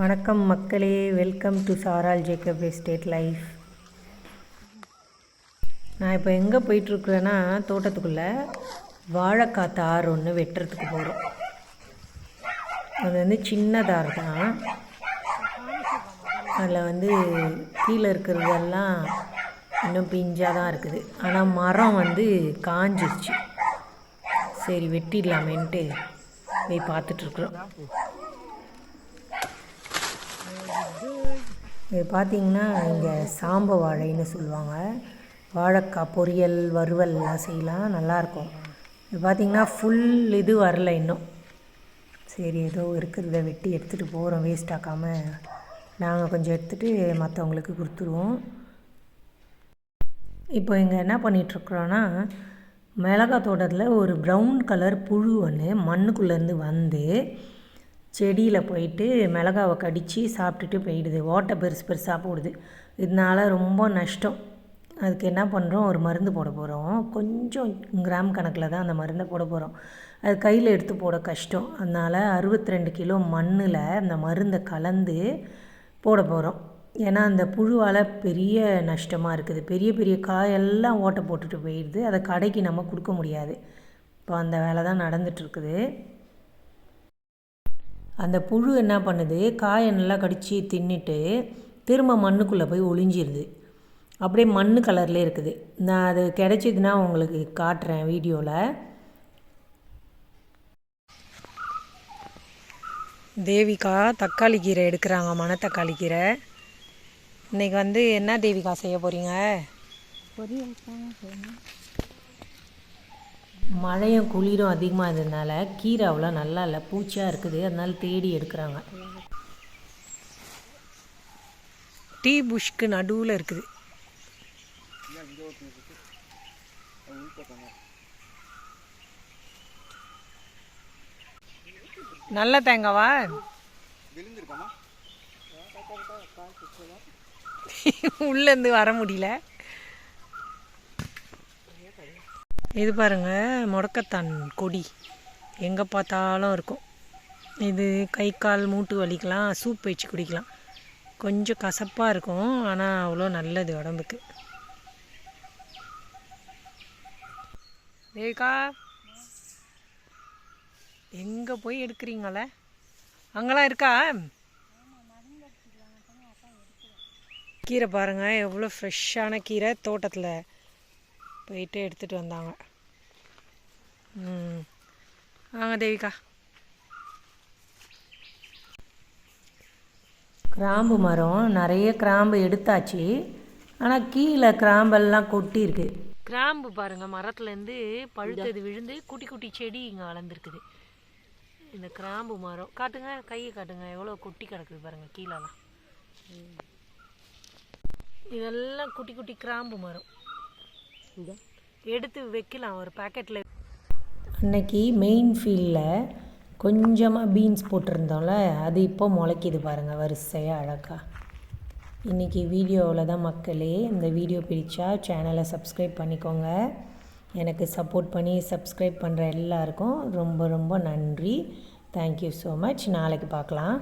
வணக்கம் மக்களே. Welcome to Saral Jacob estate life நான் இப்போ எங்கே போயிட்டுருக்குறேன்னா தோட்டத்துக்குள்ளே வாழைக்காய் தார் ஒன்று வெட்டுறதுக்கு போகிறோம் அது வந்து சின்ன தார் தான். அதில் வந்து கீழே இருக்கிறதெல்லாம் இன்னும் பிஞ்சாக தான் இருக்குது. ஆனால் மரம் வந்து காஞ்சிருச்சு. சரி வெட்டிடலாமேன்ட்டு போய் பார்த்துட்ருக்குறோம் இது பார்த்திங்கன்னா இங்கே சாம்ப வாழைன்னு சொல்லுவாங்க. வாழைக்காய் பொரியல் வறுவல்லாம் செய்யலாம் நல்லாயிருக்கும். இது பார்த்திங்கன்னா ஃபுல் இது வரல இன்னும். சரி ஏதோ இருக்கிறத வெட்டி எடுத்துகிட்டு போகிறோம் வேஸ்ட் ஆக்காமல் நாங்கள் கொஞ்சம் எடுத்துகிட்டு மற்றவங்களுக்கு கொடுத்துருவோம். இப்போ இங்கே என்ன பண்ணிகிட்ருக்குறோன்னா மிளகாய் தோட்டத்தில் ஒரு ப்ரௌன் கலர் புழு ஒன்று மண்ணுக்குள்ளேருந்து வந்து செடியில் போயிட்டு மிளகாவை கடித்து சாப்பிட்டுட்டு போயிடுது. ஓட்டை பெருசு பெருசாக போடுது. இதனால ரொம்ப நஷ்டம். அதுக்கு என்ன பண்ணுறோம் ஒரு மருந்து போட போகிறோம் கொஞ்சம் கிராம் கணக்கில் தான் அந்த மருந்தை போட போகிறோம் அது கையில் எடுத்து போட கஷ்டம். அதனால் அறுபத்தி ரெண்டு கிலோ மண்ணில் அந்த மருந்தை கலந்து போட போகிறோம் ஏன்னா அந்த புழுவால் பெரிய நஷ்டமாக இருக்குது. பெரிய பெரிய காயெல்லாம் ஓட்டை போட்டுட்டு போயிடுது. அதை கடைக்கு நம்ம கொடுக்க முடியாது. இப்போ அந்த வேலை தான் நடந்துகிட்ருக்குது அந்த புழு என்ன பண்ணுது? காயை நல்லா கடித்து தின்னுட்டு திரும்ப மண்ணுக்குள்ளே போய் ஒளிஞ்சிருது. அப்படியே மண் கலர்லேயே இருக்குது. நான் அது கிடச்சிதுன்னா உங்களுக்கு காட்டுறேன் வீடியோவில் தேவிகா தக்காளி கீரை எடுக்கிறாங்க மணத்தக்காளி கீரை. இன்றைக்கி வந்து என்ன தேவிகா செய்ய போகிறீங்க மழையும் குளிரும் அதிகமாக இருந்ததுனால கீரை அவ்வளோ நல்லா இல்லை பூச்சியாக இருக்குது அதனால தேடி எடுக்கிறாங்க. டீ புஷ்க்கு நடுவில் இருக்குது. நல்ல தேங்காவா? உள்ளேருந்து வர முடியல. இது பாருங்க முடக்கத்தான் கொடி. எங்கே பார்த்தாலும் இருக்கும். இது கை கால் மூட்டு வலிக்கலாம் சூப் வச்சு குடிக்கலாம். கொஞ்சம் கசப்பாக இருக்கும் ஆனால் அவ்வளோ நல்லது உடம்புக்கு. தேவிகா எங்கே போய் எடுக்கிறீங்களே? அங்கெல்லாம் இருக்கா? கீரை பாருங்கள் எவ்வளோ ஃப்ரெஷ்ஷான கீரை தோட்டத்தில். போயிட்டு எடுத்துகிட்டு வந்தாங்க. வாங்க தேவிகா. கிராம்பு மரம் நிறைய கிராம்பு எடுத்தாச்சு. ஆனால் கீழே கிராம்பெல்லாம் கொட்டியிருக்கு. கிராம்பு பாருங்கள் மரத்துலேருந்து பழுத்தது விழுந்து குட்டி குட்டி செடி இங்கே வளர்ந்துருக்குது. இந்த கிராம்பு மரம் காட்டுங்க கையை காட்டுங்க எவ்வளோ கொட்டி கிடக்குது பாருங்கள் கீழெல்லாம் இதெல்லாம் குட்டி குட்டி கிராம்பு மரம். எடுத்து வைக்கலாம் ஒரு பேக்கெட்டில் அன்னைக்கு மெயின் ஃபீல்டில் கொஞ்சமாக பீன்ஸ் போட்டிருந்தோம்ல அது இப்போ முளைக்கிது பாருங்கள் வரிசையாக அழகா. இன்றைக்கி வீடியோவில் தான் மக்களே இந்த வீடியோ பிடிச்சா சேனலை சப்ஸ்கிரைப் பண்ணிக்கோங்க. எனக்கு சப்போர்ட் பண்ணி சப்ஸ்கிரைப் பண்ணுற எல்லாருக்கும் ரொம்ப ரொம்ப நன்றி. தேங்க்யூ ஸோ மச் நாளைக்கு பார்க்கலாம்.